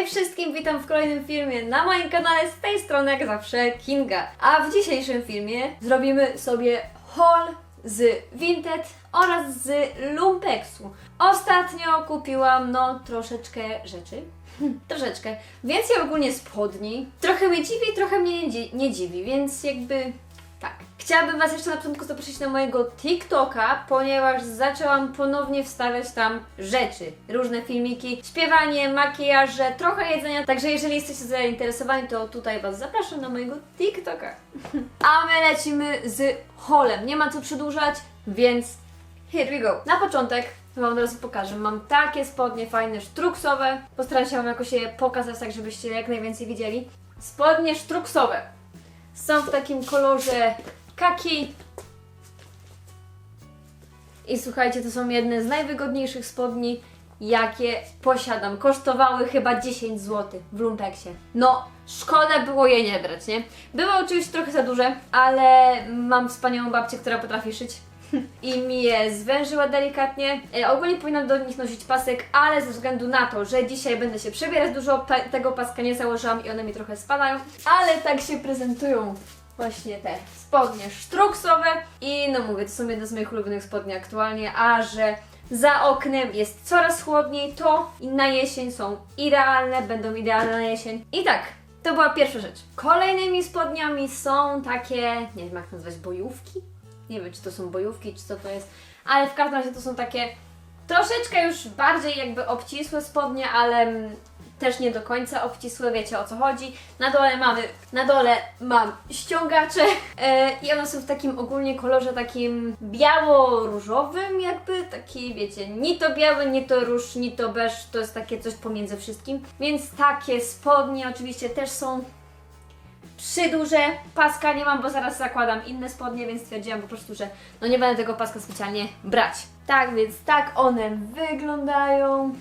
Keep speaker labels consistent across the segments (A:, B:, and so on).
A: Hej wszystkim, witam w kolejnym filmie na moim kanale, z tej strony jak zawsze Kinga. A w dzisiejszym filmie zrobimy sobie haul z Vinted oraz z Lumpexu. Ostatnio kupiłam no troszeczkę rzeczy. troszeczkę. Więcej ogólnie spodni. Trochę mnie dziwi, trochę mnie nie, nie dziwi, więc jakby tak. Chciałabym Was jeszcze na początku zaprosić na mojego TikToka, ponieważ zaczęłam ponownie wstawiać tam rzeczy. Różne filmiki, śpiewanie, makijaże, trochę jedzenia. Także jeżeli jesteście zainteresowani, to tutaj Was zapraszam na mojego TikToka. A my lecimy z holem. Nie ma co przedłużać, więc here we go. Na początek Wam od razu pokażę. Mam takie spodnie fajne, sztruksowe. Postaram się Wam jakoś je pokazać, tak żebyście jak najwięcej widzieli. Spodnie sztruksowe. Są w takim kolorze kaki. I słuchajcie, to są jedne z najwygodniejszych spodni, jakie posiadam. Kosztowały chyba 10 zł w Lumpeksie. No, szkoda było je nie brać, nie? Były oczywiście trochę za duże, ale mam wspaniałą babcię, która potrafi szyć. I mi je zwężyła delikatnie. E, ogólnie powinnam do nich nosić pasek, ale ze względu na to, że dzisiaj będę się przebierać, dużo pa- tego paska nie założyłam i one mi trochę spadają. Ale tak się prezentują właśnie te spodnie sztruksowe. I no mówię, to są jedne z moich ulubionych spodni aktualnie, a że za oknem jest coraz chłodniej, to na jesień są idealne, będą idealne na jesień. I tak, to była pierwsza rzecz. Kolejnymi spodniami są takie, nie wiem jak nazwać, bojówki? Nie wiem, czy to są bojówki, czy co to jest, ale w każdym razie to są takie troszeczkę już bardziej jakby obcisłe spodnie, ale też nie do końca obcisłe, wiecie o co chodzi. Na dole mamy, na dole mam ściągacze e, i one są w takim ogólnie kolorze takim biało-różowym jakby, taki wiecie, ni to biały, ni to róż, ni to beż, to jest takie coś pomiędzy wszystkim. Więc takie spodnie oczywiście też są przyduże. Paska nie mam, bo zaraz zakładam inne spodnie, więc stwierdziłam po prostu, że no nie będę tego paska specjalnie brać. Tak więc tak one wyglądają.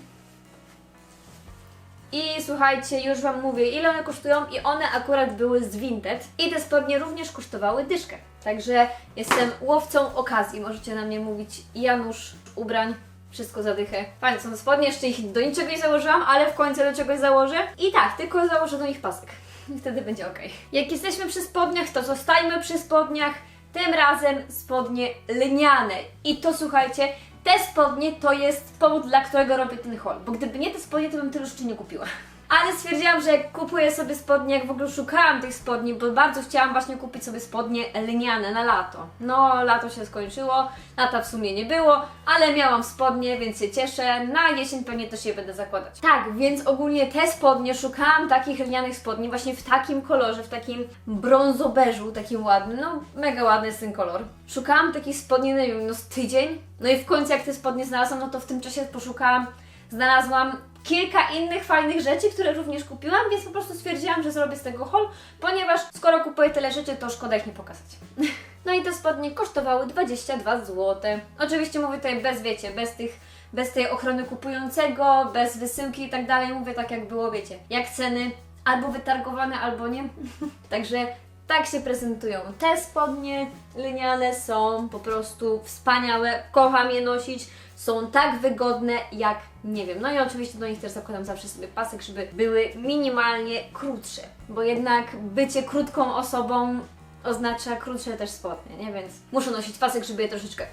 A: I słuchajcie, już Wam mówię, ile one kosztują i one akurat były z Vinted. I te spodnie również kosztowały dyszkę. Także jestem łowcą okazji. Możecie na mnie mówić Janusz ubrań. Wszystko za dychę. Fajne są spodnie, jeszcze ich do niczego nie założyłam, ale w końcu do czegoś założę. I tak, tylko założę do nich pasek. I wtedy będzie ok. Jak jesteśmy przy spodniach, to zostańmy przy spodniach. Tym razem spodnie lniane. I to słuchajcie, te spodnie to jest powód, dla którego robię ten haul. Bo gdyby nie te spodnie, to bym tylu rzeczy nie kupiła. Ale stwierdziłam, że kupuję sobie spodnie, jak w ogóle szukałam tych spodni, bo bardzo chciałam właśnie kupić sobie spodnie lniane na lato. No, lato się skończyło, lata w sumie nie było, ale miałam spodnie, więc się cieszę. Na jesień pewnie też je będę zakładać. Tak, więc ogólnie te spodnie, szukałam takich lnianych spodni właśnie w takim kolorze, w takim brązobeżu, takim ładnym. No, mega ładny jest ten kolor. Szukałam takich spodni, nie wiem, no z tydzień. No i w końcu jak te spodnie znalazłam, no to w tym czasie poszukałam, znalazłam kilka innych fajnych rzeczy, które również kupiłam, więc po prostu stwierdziłam, że zrobię z tego haul, ponieważ skoro kupuję tyle rzeczy, to szkoda ich nie pokazać. No i te spodnie kosztowały 22 zł. Oczywiście mówię tutaj bez, wiecie, bez tych, bez tej ochrony kupującego, bez wysyłki i tak dalej, mówię tak jak było, wiecie, jak ceny albo wytargowane, albo nie. Także tak się prezentują. Te spodnie liniane są po prostu wspaniałe, kocham je nosić, są tak wygodne jak nie wiem. No i oczywiście do nich też zakładam zawsze sobie pasek, żeby były minimalnie krótsze, bo jednak bycie krótką osobą oznacza krótsze też spodnie, nie? Więc muszę nosić pasek, żeby je troszeczkę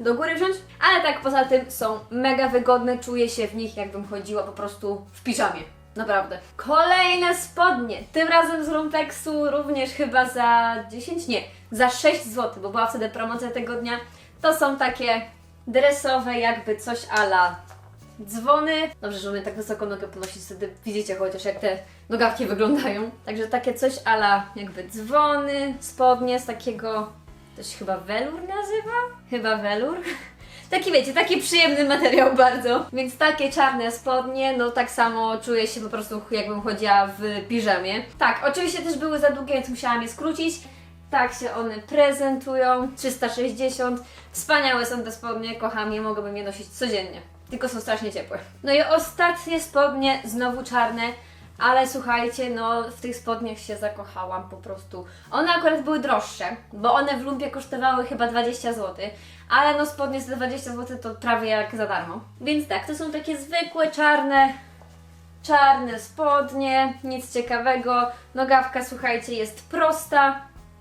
A: do góry wziąć, ale tak poza tym są mega wygodne, czuję się w nich jakbym chodziła po prostu w piżamie. Naprawdę. Kolejne spodnie. Tym razem z Lumpeksu również chyba za 10, nie, za 6 zł, bo była wtedy promocja tego dnia. To są takie dresowe, jakby coś ala dzwony. Dobrze, że umiem tak wysoko nogę ponosić, wtedy widzicie chociaż jak te nogawki wyglądają. Także takie coś ala jakby dzwony, spodnie z takiego, to się chyba welur nazywa? Chyba welur. Taki wiecie, taki przyjemny materiał bardzo. Więc takie czarne spodnie, no tak samo czuję się po prostu jakbym chodziła w piżamie. Tak, oczywiście też były za długie, więc musiałam je skrócić. Tak się one prezentują. 360. Wspaniałe są te spodnie, kocham je, mogłabym je nosić codziennie. Tylko są strasznie ciepłe. No i ostatnie spodnie, znowu czarne. Ale słuchajcie, no w tych spodniach się zakochałam po prostu. One akurat były droższe, bo one w lumpie kosztowały chyba 20 zł, ale no spodnie za 20 zł to prawie jak za darmo. Więc tak, to są takie zwykłe, czarne, czarne spodnie, nic ciekawego. Nogawka, słuchajcie, jest prosta.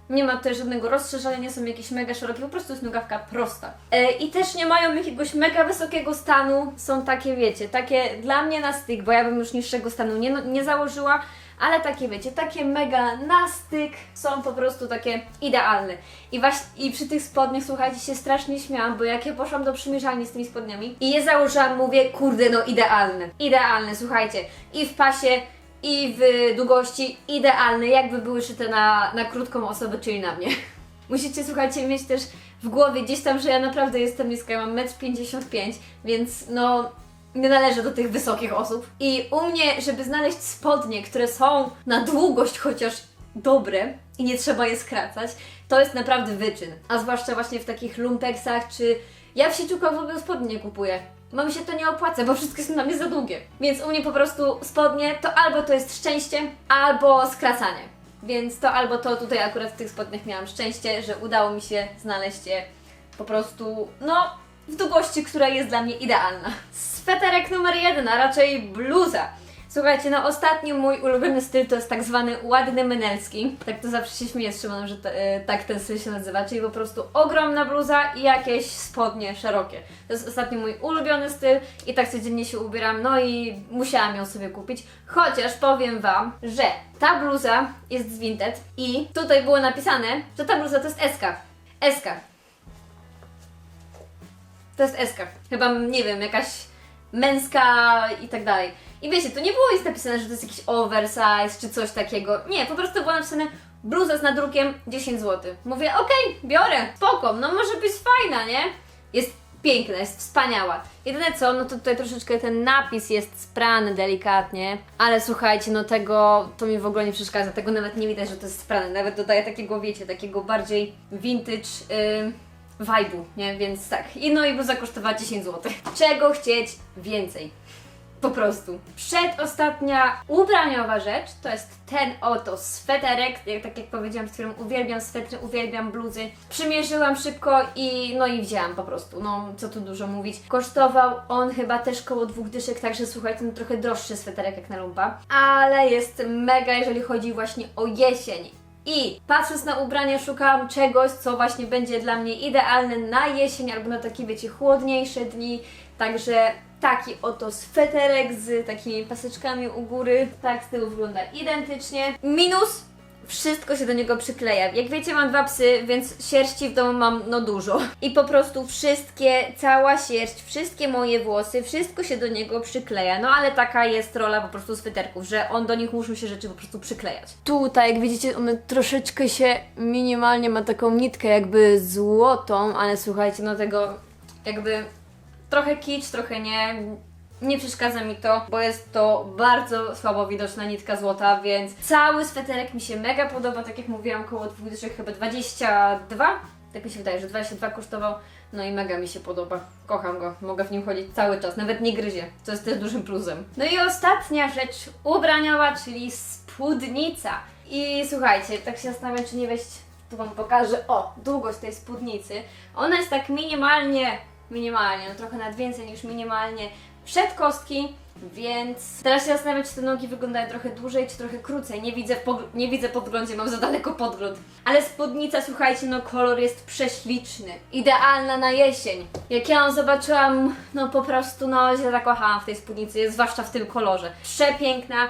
A: Nie ma tutaj żadnego rozszerzenia, nie są jakieś mega szerokie, po prostu jest nogawka prosta. E, I też nie mają jakiegoś mega wysokiego stanu, są takie, wiecie, takie dla mnie na styk, bo ja bym już niższego stanu nie, no, nie założyła, ale takie, wiecie, takie mega na styk są po prostu takie idealne. I właśnie, i przy tych spodniach, słuchajcie, się strasznie śmiałam, bo jak ja poszłam do przymierzalni z tymi spodniami i je założyłam, mówię, kurde, no idealne, idealne, słuchajcie, i w pasie, i w długości idealne, jakby były szyte na, na krótką osobę, czyli na mnie. Musicie, słuchajcie, mieć też w głowie gdzieś tam, że ja naprawdę jestem niska, ja mam 1,55 m, więc no nie należę do tych wysokich osób. I u mnie, żeby znaleźć spodnie, które są na długość chociaż dobre i nie trzeba je skracać, to jest naprawdę wyczyn. A zwłaszcza właśnie w takich lumpeksach, czy ja w sieciukach w ogóle spodnie nie kupuję. Mi się to nie opłaca, bo wszystkie są dla mnie za długie. Więc u mnie po prostu spodnie to albo to jest szczęście, albo skracanie. Więc to albo to tutaj akurat w tych spodniach miałam szczęście, że udało mi się znaleźć je po prostu, no, w długości, która jest dla mnie idealna. Sweterek numer jeden, a raczej bluza. Słuchajcie, no ostatni mój ulubiony styl to jest tak zwany ładny menelski. Tak to zawsze się śmieję z Szymonem, że to, e, tak ten styl się nazywa, czyli po prostu ogromna bluza i jakieś spodnie szerokie. To jest ostatni mój ulubiony styl i tak codziennie się ubieram, no i musiałam ją sobie kupić. Chociaż powiem Wam, że ta bluza jest z Vinted i tutaj było napisane, że ta bluza to jest SK. SK. To jest SK. Chyba, nie wiem, jakaś męska i tak dalej. I wiecie, to nie było nic napisane, że to jest jakiś oversize czy coś takiego. Nie, po prostu było napisane bluza z nadrukiem 10 zł. Mówię, okej, biorę, spoko, no może być fajna, nie? Jest piękna, jest wspaniała. Jedyne co, no to tutaj troszeczkę ten napis jest sprany delikatnie, ale słuchajcie, no tego to mi w ogóle nie przeszkadza, tego nawet nie widać, że to jest sprane, nawet dodaje takiego, wiecie, takiego bardziej vintage yy, vibe'u, nie? Więc tak. I no i bluza kosztowała 10 zł. Czego chcieć więcej? Po prostu. Przedostatnia ubraniowa rzecz to jest ten oto sweterek. Jak, tak jak powiedziałam, którym uwielbiam swetry, uwielbiam bluzy. Przymierzyłam szybko i no i wzięłam po prostu. No co tu dużo mówić. Kosztował on chyba też koło dwóch dyszek, także słuchajcie, no trochę droższy sweterek jak na lumpa. Ale jest mega, jeżeli chodzi właśnie o jesień. I patrząc na ubrania, szukałam czegoś, co właśnie będzie dla mnie idealne na jesień albo na takie, wiecie, chłodniejsze dni. Także taki oto sweterek z takimi paseczkami u góry. Tak z tyłu wygląda identycznie. Minus wszystko się do niego przykleja. Jak wiecie, mam dwa psy, więc sierści w domu mam no dużo. I po prostu wszystkie, cała sierść, wszystkie moje włosy, wszystko się do niego przykleja. No ale taka jest rola po prostu sweterków, że on do nich muszą się rzeczy po prostu przyklejać. Tutaj, jak widzicie, on troszeczkę się minimalnie ma taką nitkę jakby złotą, ale słuchajcie, no tego jakby trochę kicz, trochę nie. Nie przeszkadza mi to, bo jest to bardzo słabo widoczna nitka złota, więc cały sweterek mi się mega podoba, tak jak mówiłam, koło 20, chyba 22, tak mi się wydaje, że 22 kosztował, no i mega mi się podoba, kocham go, mogę w nim chodzić cały czas, nawet nie gryzie, co jest też dużym plusem. No i ostatnia rzecz ubraniowa, czyli spódnica. I słuchajcie, tak się zastanawiam, czy nie wejść, tu Wam pokażę, o, długość tej spódnicy, ona jest tak minimalnie minimalnie, no trochę nad więcej niż minimalnie przed kostki, więc teraz się zastanawiam, czy te nogi wyglądają trochę dłużej, czy trochę krócej. Nie widzę, nie widzę podglądzie, mam za daleko podgląd. Ale spódnica, słuchajcie, no kolor jest prześliczny. Idealna na jesień. Jak ja ją zobaczyłam, no po prostu, no się zakochałam w tej spódnicy, zwłaszcza w tym kolorze. Przepiękna.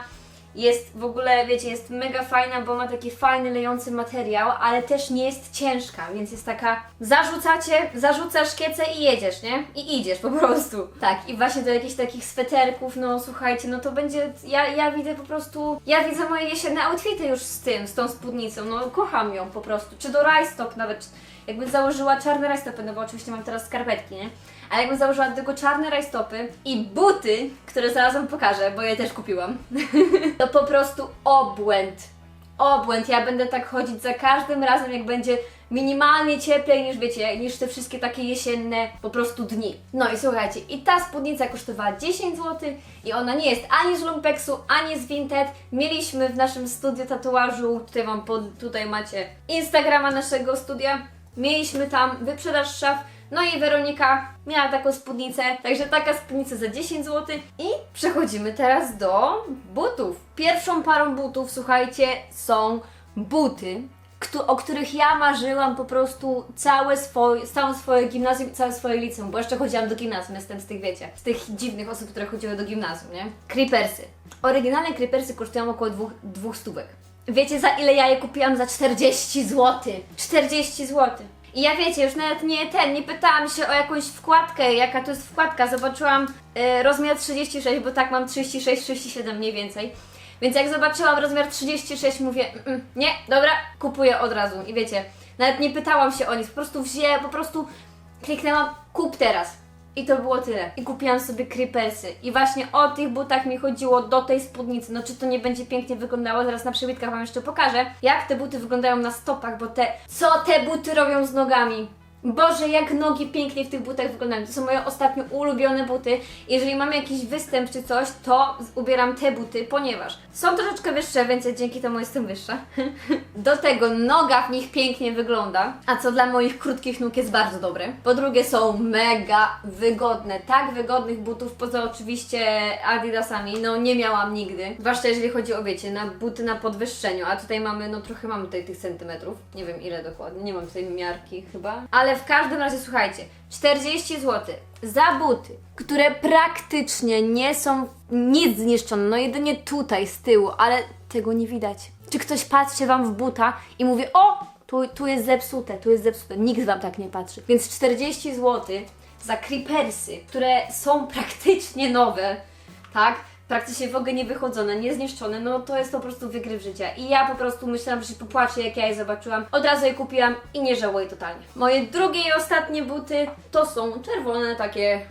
A: Jest w ogóle, wiecie, jest mega fajna, bo ma taki fajny, lejący materiał, ale też nie jest ciężka, więc jest taka. Zarzucacie, zarzucasz kiecę i jedziesz, nie? I idziesz po prostu. Tak, i właśnie do jakichś takich sweterków, no słuchajcie, no to będzie. Ja, ja widzę po prostu. Ja widzę moje jesienne outfity już z tym, z tą spódnicą. No kocham ją po prostu. Czy do rajstop nawet. Jakbym założyła czarne rajstopy, no bo oczywiście mam teraz skarpetki, nie? Ale jakbym założyła tego czarne rajstopy i buty, które zaraz wam pokażę, bo je też kupiłam, to po prostu obłęd. Obłęd. Ja będę tak chodzić za każdym razem, jak będzie minimalnie cieplej niż wiecie, niż te wszystkie takie jesienne po prostu dni. No i słuchajcie, i ta spódnica kosztowała 10 zł i ona nie jest ani z Lumpeksu, ani z Vinted. Mieliśmy w naszym studiu tatuażu, tutaj wam pod, tutaj macie Instagrama naszego studia. Mieliśmy tam wyprzedaż szaf, no i Weronika miała taką spódnicę, także taka spódnica za 10 zł. I przechodzimy teraz do butów. Pierwszą parą butów, słuchajcie, są buty, o których ja marzyłam po prostu całe swoje, całe swoje gimnazjum i całe swoje liceum, bo jeszcze chodziłam do gimnazjum, jestem z tych, wiecie, z tych dziwnych osób, które chodziły do gimnazjum, nie? Creepersy. Oryginalne creepersy kosztują około dwóch, dwóch stówek. Wiecie za ile ja je kupiłam? Za 40 zł. 40 zł. I ja wiecie, już nawet nie ten, nie pytałam się o jakąś wkładkę, jaka to jest wkładka. Zobaczyłam e, rozmiar 36, bo tak mam 36, 37 mniej więcej. Więc jak zobaczyłam rozmiar 36, mówię, mm, mm, nie, dobra, kupuję od razu. I wiecie, nawet nie pytałam się o nic, po prostu wzięłam, po prostu kliknęłam kup teraz. I to było tyle. I kupiłam sobie creepersy. I właśnie o tych butach mi chodziło do tej spódnicy. No czy to nie będzie pięknie wyglądało? Zaraz na przebitkach Wam jeszcze pokażę, jak te buty wyglądają na stopach, bo te... Co te buty robią z nogami? Boże, jak nogi pięknie w tych butach wyglądają. To są moje ostatnio ulubione buty. Jeżeli mam jakiś występ czy coś, to ubieram te buty, ponieważ są troszeczkę wyższe, więc ja dzięki temu jestem wyższa. Do tego noga w nich pięknie wygląda, a co dla moich krótkich nóg jest bardzo dobre. Po drugie są mega wygodne. Tak wygodnych butów, poza oczywiście Adidasami, no nie miałam nigdy. Zwłaszcza jeżeli chodzi o, wiecie, na buty na podwyższeniu, a tutaj mamy, no trochę mamy tutaj tych centymetrów. Nie wiem ile dokładnie, nie mam tutaj miarki chyba. Ale w każdym razie, słuchajcie, 40 zł za buty, które praktycznie nie są nic zniszczone, no jedynie tutaj z tyłu, ale tego nie widać. Czy ktoś patrzy Wam w buta i mówi, o, tu, tu jest zepsute, tu jest zepsute. Nikt Wam tak nie patrzy. Więc 40 zł za creepersy, które są praktycznie nowe, tak? Praktycznie w ogóle nie wychodzone, nie zniszczone, no to jest po prostu wygryw życia. I ja po prostu myślałam, że się popłaczę, jak ja je zobaczyłam. Od razu je kupiłam i nie żałuję totalnie. Moje drugie i ostatnie buty to są czerwone takie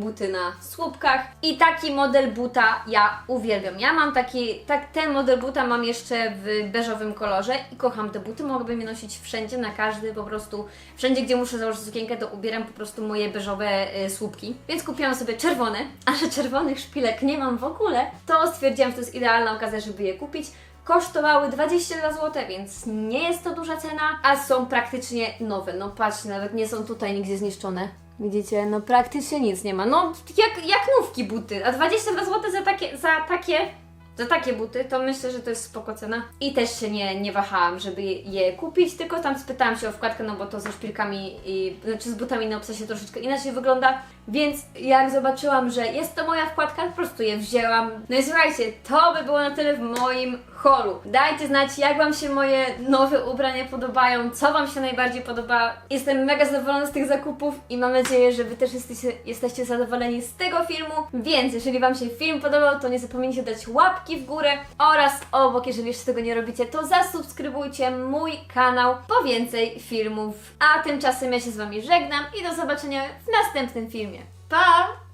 A: buty na słupkach i taki model buta ja uwielbiam. Ja mam taki, tak, ten model buta mam jeszcze w beżowym kolorze i kocham te buty, mogłabym je nosić wszędzie, na każdy po prostu, wszędzie gdzie muszę założyć sukienkę, to ubieram po prostu moje beżowe y, słupki. Więc kupiłam sobie czerwone, a że czerwonych szpilek nie mam w ogóle, to stwierdziłam, że to jest idealna okazja, żeby je kupić. Kosztowały 22 zł, więc nie jest to duża cena, a są praktycznie nowe. No patrzcie, nawet nie są tutaj nigdzie zniszczone. Widzicie, no praktycznie nic nie ma. No jak, jak nówki buty, a 22 zł za takie, za takie, za takie buty, to myślę, że to jest spoko cena. I też się nie, nie wahałam, żeby je, je kupić, tylko tam spytałam się o wkładkę, no bo to ze szpilkami, i, znaczy z butami na obsesie troszeczkę inaczej wygląda. Więc jak zobaczyłam, że jest to moja wkładka, po prostu je wzięłam. No i słuchajcie, to by było na tyle w moim Dajcie znać, jak Wam się moje nowe ubrania podobają, co Wam się najbardziej podoba. Jestem mega zadowolona z tych zakupów i mam nadzieję, że Wy też jesteście, jesteście zadowoleni z tego filmu. Więc jeżeli Wam się film podobał, to nie zapomnijcie dać łapki w górę oraz obok, jeżeli jeszcze tego nie robicie, to zasubskrybujcie mój kanał po więcej filmów. A tymczasem ja się z Wami żegnam i do zobaczenia w następnym filmie. Pa!